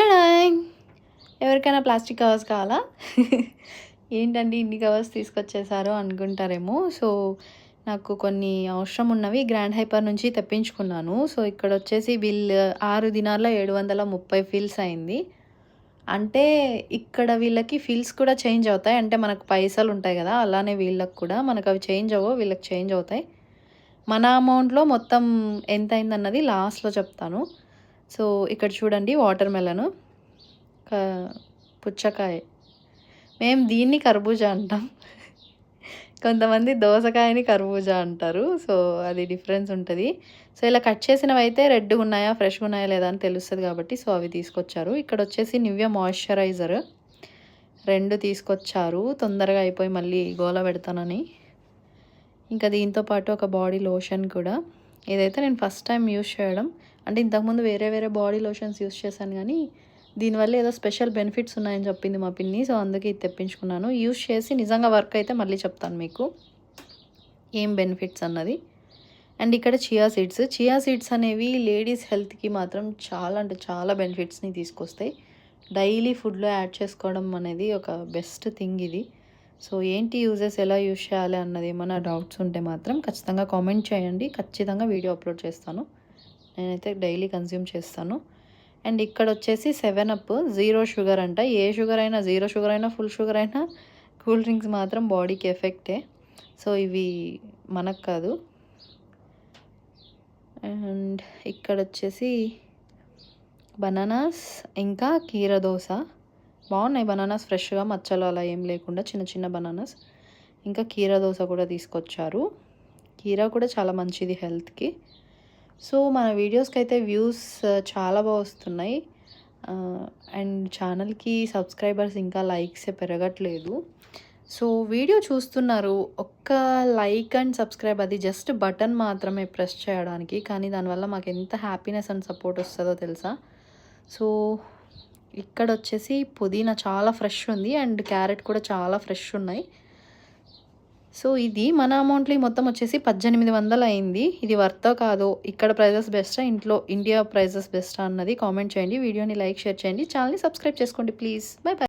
Ta-da ఎవరికైనా plastic covers కావాలా? ఏంటండి ఇన్ని కవర్స్ తీసుకొచ్చేసారు అనుకుంటారేమో. సో నాకు కొన్ని అవసరం ఉన్నవి గ్రాండ్ హైపర్ నుంచి తెప్పించుకున్నాను. సో ఇక్కడ వచ్చేసి బిల్ ఆరు దినాల్లో ఏడు వందల ముప్పై ఫీల్స్ అయింది. అంటే ఇక్కడ వీళ్ళకి ఫీల్స్ కూడా చేంజ్ అవుతాయి. అంటే మనకు పైసలు ఉంటాయి కదా అలానే వీళ్ళకి కూడా. మనకు అవి చేంజ్ అవ్వవు వీళ్ళకి చేంజ్ అవుతాయి. మన అమౌంట్లో మొత్తం ఎంత అయిందన్నది లాస్ట్లో చెప్తాను. సో ఇక్కడ చూడండి వాటర్ మెలను పుచ్చకాయ. మేము దీన్ని కర్బూజా అంటాం. కొంతమంది దోసకాయని కర్బూజా అంటారు. సో అది డిఫరెన్స్ ఉంటుంది. సో ఇలా కట్ చేసినవి అయితే రెడ్గా ఉన్నాయా ఫ్రెష్గా ఉన్నాయా లేదా అని తెలుస్తుంది కాబట్టి సో అవి తీసుకొచ్చారు. ఇక్కడ వచ్చేసి నివ్య మాయిశ్చరైజర్. రెండు తీసుకొచ్చారు. తొందరగా అయిపోయి మళ్ళీ గోల పెడతానని. ఇంకా దీంతో పాటు ఒక బాడీ లోషన్ కూడా. ఇదైతే నేను ఫస్ట్ టైం యూస్ చేయడం అంటే ఇంతకుముందు వేరే వేరే బాడీ లోషన్స్ యూస్ చేశాను కానీ దీనివల్ల ఏదో స్పెషల్ బెనిఫిట్స్ ఉన్నాయని చెప్పింది మా పిన్ని సో అందుకే ఇది తెప్పించుకున్నాను. యూస్ చేసి నిజంగా వర్క్ అయితే మళ్ళీ చెప్తాను మీకు ఏం బెనిఫిట్స్ అన్నది. అండ్ ఇక్కడ చియా సీడ్స్ చియా సీడ్స్ అనేవి లేడీస్ హెల్త్కి మాత్రం చాలా అంటే చాలా బెనిఫిట్స్ని తీసుకొస్తాయి. డైలీ ఫుడ్లో యాడ్ చేసుకోవడం అనేది ఒక బెస్ట్ థింగ్ ఇది. సో ఏంటి యూజెస్ ఎలా యూజ్ చేయాలి అన్నది ఏమైనా డౌట్స్ ఉంటే మాత్రం ఖచ్చితంగా కామెంట్ చేయండి. ఖచ్చితంగా వీడియో అప్లోడ్ చేస్తాను. నేనైతే డైలీ కన్జ్యూమ్ చేస్తాను. అండ్ ఇక్కడ వచ్చేసి సెవెన్ అప్ జీరో షుగర్ అంట. ఏ షుగర్ అయినా జీరో షుగర్ అయినా ఫుల్ షుగర్ అయినా కూల్ డ్రింక్స్ మాత్రం బాడీకి ఎఫెక్టే సో ఇవి మనకు కాదు. అండ్ ఇక్కడ వచ్చేసి బనానాస్ ఇంకా కీర దోశ. బాగున్నాయి బనానాస్ ఫ్రెష్గా మచ్చలు అలా ఏం లేకుండా చిన్న చిన్న బనానాస్. ఇంకా కీర దోశ కూడా తీసుకొచ్చారు. కీరా కూడా చాలా మంచిది హెల్త్కి. సో మన వీడియోస్కి అయితే వ్యూస్ చాలా బాగా వస్తున్నాయి. అండ్ ఛానల్కి సబ్స్క్రైబర్స్ ఇంకా లైక్స్ పెరగట్లేదు. సో వీడియో చూస్తున్నారు. ఒక్క లైక్ అండ్ సబ్స్క్రైబ్ అది జస్ట్ బటన్ మాత్రమే ప్రెస్ చేయడానికి. కానీ దానివల్ల మాకు ఎంత హ్యాపీనెస్ అండ్ సపోర్ట్ వస్తుందో తెలుసా? సో ఇక్కడ వచ్చేసి పుదీనా చాలా ఫ్రెష్ ఉంది అండ్ క్యారెట్ కూడా చాలా ఫ్రెష్ ఉన్నాయి సో ఇది మన అమౌంట్లో మొత్తం వచ్చేసి పద్దెనిమిది వందలు అయింది ఇది వర్తో కాదో ఇక్కడ ప్రైజెస్ బెస్టా ఇంట్లో ఇండియా ప్రైజెస్ బెస్టా అన్నది కామెంట్ చేయండి. వీడియోని లైక్ షేర్ చేయండి. ఛానల్ని సబ్స్క్రైబ్ చేసుకోండి ప్లీజ్. By by.